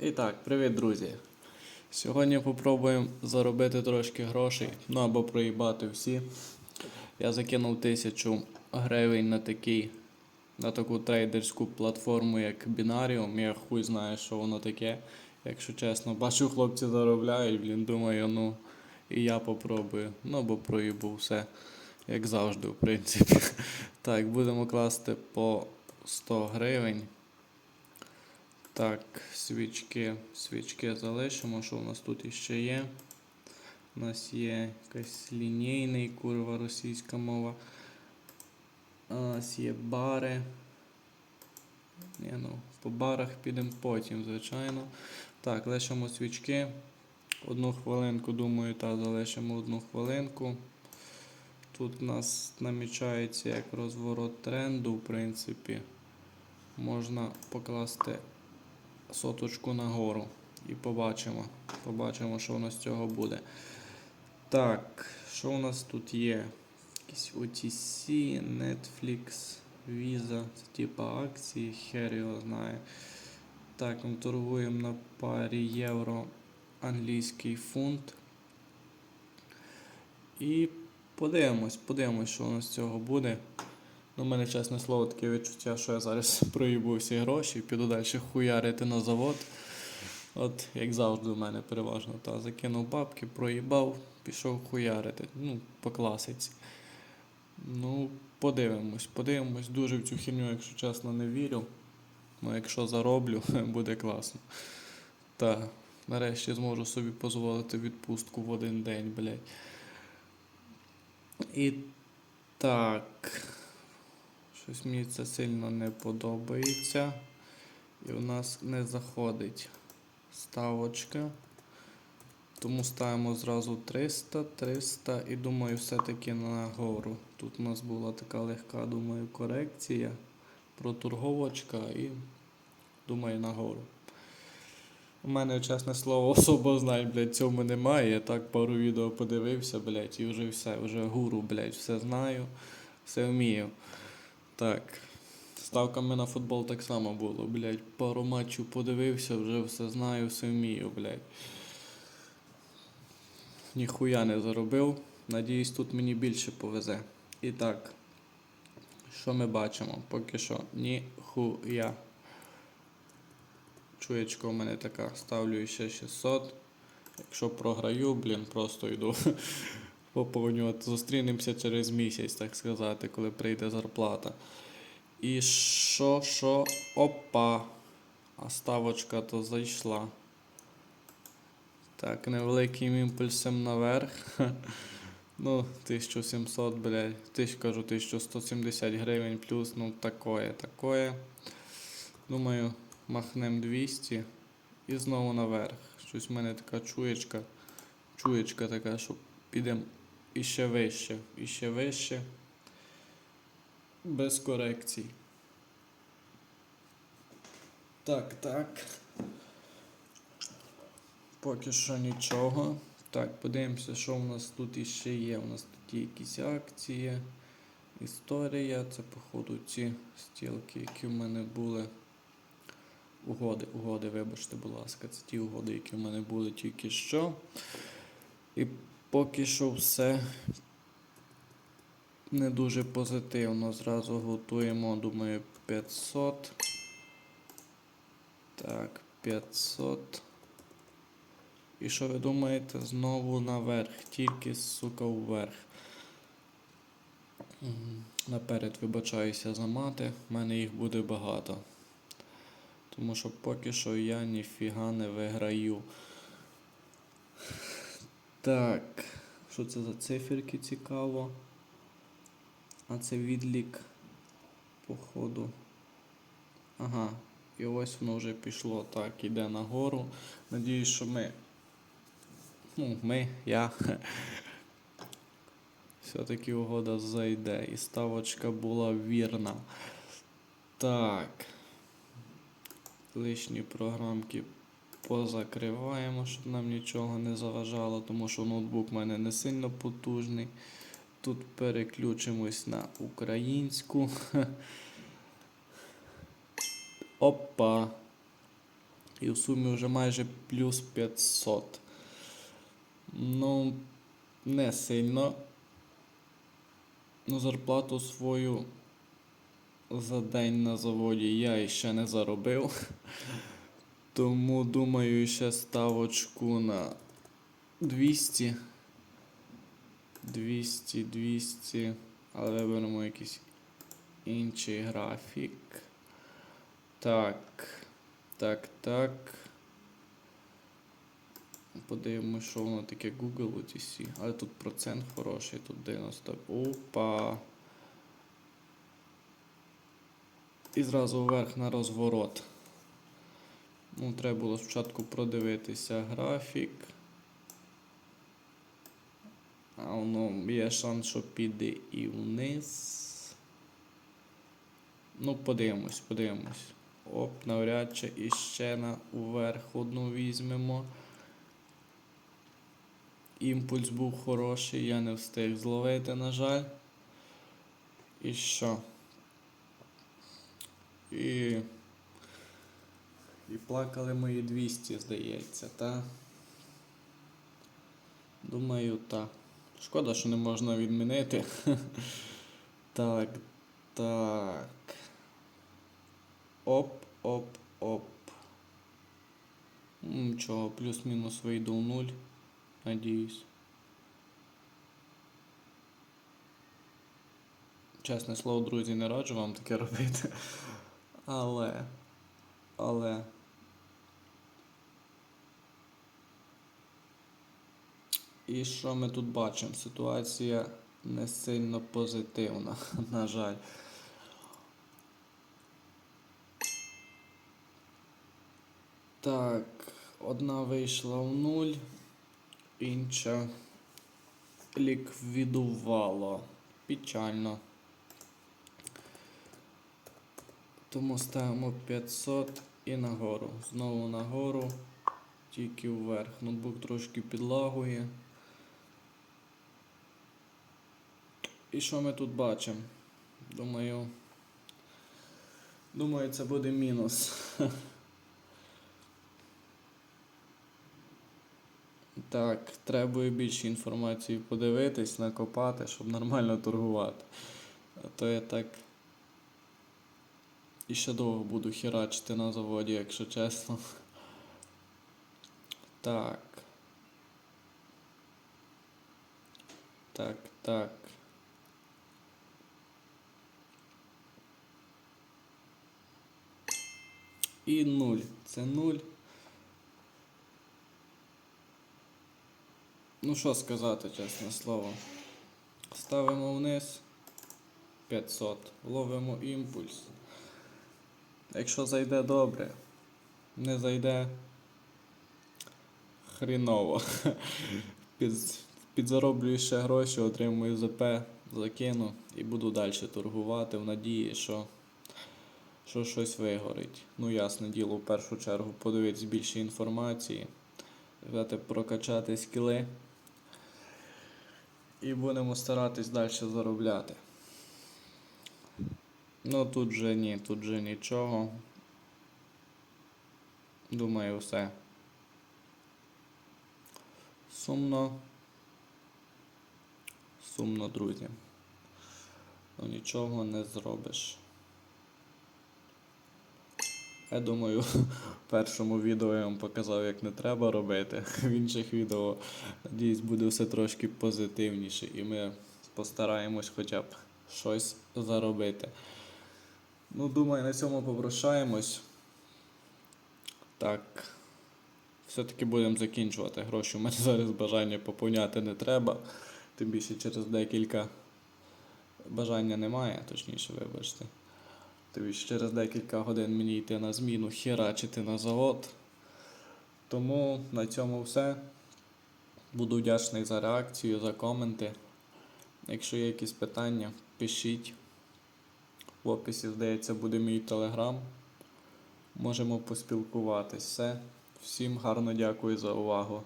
І так, привіт, друзі. Сьогодні попробуємо заробити трошки грошей, ну або проїбати всі. Я закинув тисячу гривень на такий, на таку трейдерську платформу, як Binarium. Я хуй знаю, що воно таке. Якщо чесно, бачу, хлопці заробляють, блін, думаю, ну і я попробую. Ну або проїбу все, як завжди, в принципі. Так, будемо класти по 100 гривень. Так, свічки, свічки залишимо. Що у нас тут іще є? У нас є якийсь лінійний, курва, російська мова. У нас є бари. Ні, ну, по барах підемо потім, звичайно. Так, лишимо свічки. Одну хвилинку, думаю, та залишимо одну хвилинку. Тут у нас намічається як розворот тренду, в принципі. Можна покласти соточку нагору і побачимо. Побачимо, що у нас з цього буде. Так, що у нас тут є? Якісь OTC, Netflix, Visa, це типа акції, хер його знає. Так, ми торгуємо на парі євро англійський фунт. І подивимось, подивимось, що у нас з цього буде. Ну, у мене, чесне слово, таке відчуття, що я зараз проїбу всі гроші, піду далі хуярити на завод. От, як завжди, у мене переважно. Та, закинув бабки, проїбав, пішов хуярити. Ну, по класиці. Ну, подивимось, подивимось. Дуже в цю херню, якщо чесно, не вірю. Ну, якщо зароблю, буде класно. Та, нарешті зможу собі дозволити відпустку в один день, блядь. І так. Щось мені це сильно не подобається. І у нас не заходить ставочка. Тому ставимо зразу 300, 300 і думаю, все-таки нагору. Тут у нас була така легка, думаю, корекція. Проторговочка і думаю нагору. У мене, чесне слово, особо знань, блядь, цьому немає. Я так пару відео подивився, блядь, і вже все, вже гуру, блядь, все знаю, все вмію. Так. Ставками на футбол так само було, блядь. Пару матчів подивився, вже все знаю, все вмію, блядь. Ніхуя не заробив. Надіюсь, тут мені більше повезе. І так, що ми бачимо? Поки що ніхуя. Чуєчка у мене така, ставлю ще 600. Якщо програю, блін, просто йду поповнювати. Зустрінемося через місяць, так сказати, коли прийде зарплата. І що, що? Опа! А ставочка то зайшла. Так, невеликим імпульсом наверх. Ну, 1700, блядь. Тисяч, кажу, 1170 гривень плюс, ну такое, такое. Думаю, махнем 200 і знову наверх. Щось в мене така чуєчка. Чуєчка така, що підемо іще вище, іще вище. Без корекцій. Так, так. Поки що нічого. Так, подивимося, що у нас тут іще є. У нас тут є якісь акції. Історія. Це, походу, ці стілки, які в мене були. Угоди, угоди, вибачте, будь ласка, це ті угоди, які в мене були тільки що. І поки що все не дуже позитивно. Зразу готуємо, думаю, 500. Так, 500. І що ви думаєте? Знову наверх, тільки, сука, вверх. Наперед вибачаюся за мати, в мене їх буде багато. Тому що поки що я ніфіга не виграю. Так, що це за циферки цікаво? А це відлік, походу. Ага, і ось воно вже пішло. Так, іде нагору. Надіюсь, що ми. Ну, ми, я. Все-таки угода зайде. І ставочка була вірна. Так. Лишні програмки позакриваємо, щоб нам нічого не заважало, тому що ноутбук в мене не сильно потужний. Тут переключимось на українську. Опа. І в сумі вже майже плюс 500. Ну, не сильно. Ну, зарплату свою за день на заводі я іще не заробив. Тому думаю, ще ставочку на 200. 200, 200. Але виберемо якийсь інший графік. Так. Так, так. Подивимось, що воно таке Google OTC. Але тут процент хороший, тут 90. Опа. І зразу вверх на розворот. Ну, треба було спочатку продивитися графік. А воно є шанс, що піде і вниз. Ну, подивимось, подивимось. Оп, навряд чи іще на вверх одну візьмемо. Імпульс був хороший, я не встиг зловити, на жаль. І що? І. І плакали мої 200, здається, та? Думаю, так. Шкода, що не можна відмінити. так, так. Оп, оп, оп. Ну, Нічого, плюс-мінус вийду в нуль. Надіюсь. Чесне слово, друзі, не раджу вам таке робити. Але. Але. І що ми тут бачимо? Ситуація не сильно позитивна, на жаль. Так, одна вийшла в нуль, інша ліквідувала. Печально. Тому ставимо 500 і нагору. Знову нагору, тільки вверх. Ноутбук трошки підлагує. І що ми тут бачимо? Думаю. Думаю, це буде мінус. Так, треба більше інформації подивитись, накопати, щоб нормально торгувати. А то я так. І ще довго буду херачити на заводі, якщо чесно. Так. Так, так. І нуль. Це нуль. Ну що сказати, чесне слово. Ставимо вниз 500, ловимо імпульс. Якщо зайде добре, не зайде хріново. Під, підзароблюю ще гроші, отримую ЗП, закину і буду далі торгувати в надії, що, що щось вигорить. Ну, ясне діло, в першу чергу подивитись більше інформації, взяти прокачати скіли. І будемо старатись далі заробляти. Ну тут же ні, тут же нічого. Думаю, все. Сумно. Сумно, друзі. Ну нічого не зробиш. Я думаю, в першому відео я вам показав, як не треба робити. В інших відео, надіюсь, буде все трошки позитивніше і ми постараємось хоча б щось заробити. Ну, думаю, на цьому попрощаємось. Так. Все-таки будемо закінчувати гроші. У мене зараз бажання поповняти не треба. Тим більше через декілька бажання немає, точніше, вибачте. Тобі через декілька годин мені йти на зміну, херачити на завод. Тому на цьому все. Буду вдячний за реакцію, за коменти. Якщо є якісь питання, пишіть. В описі, здається, буде мій телеграм. Можемо поспілкуватись. Все. Всім гарно дякую за увагу.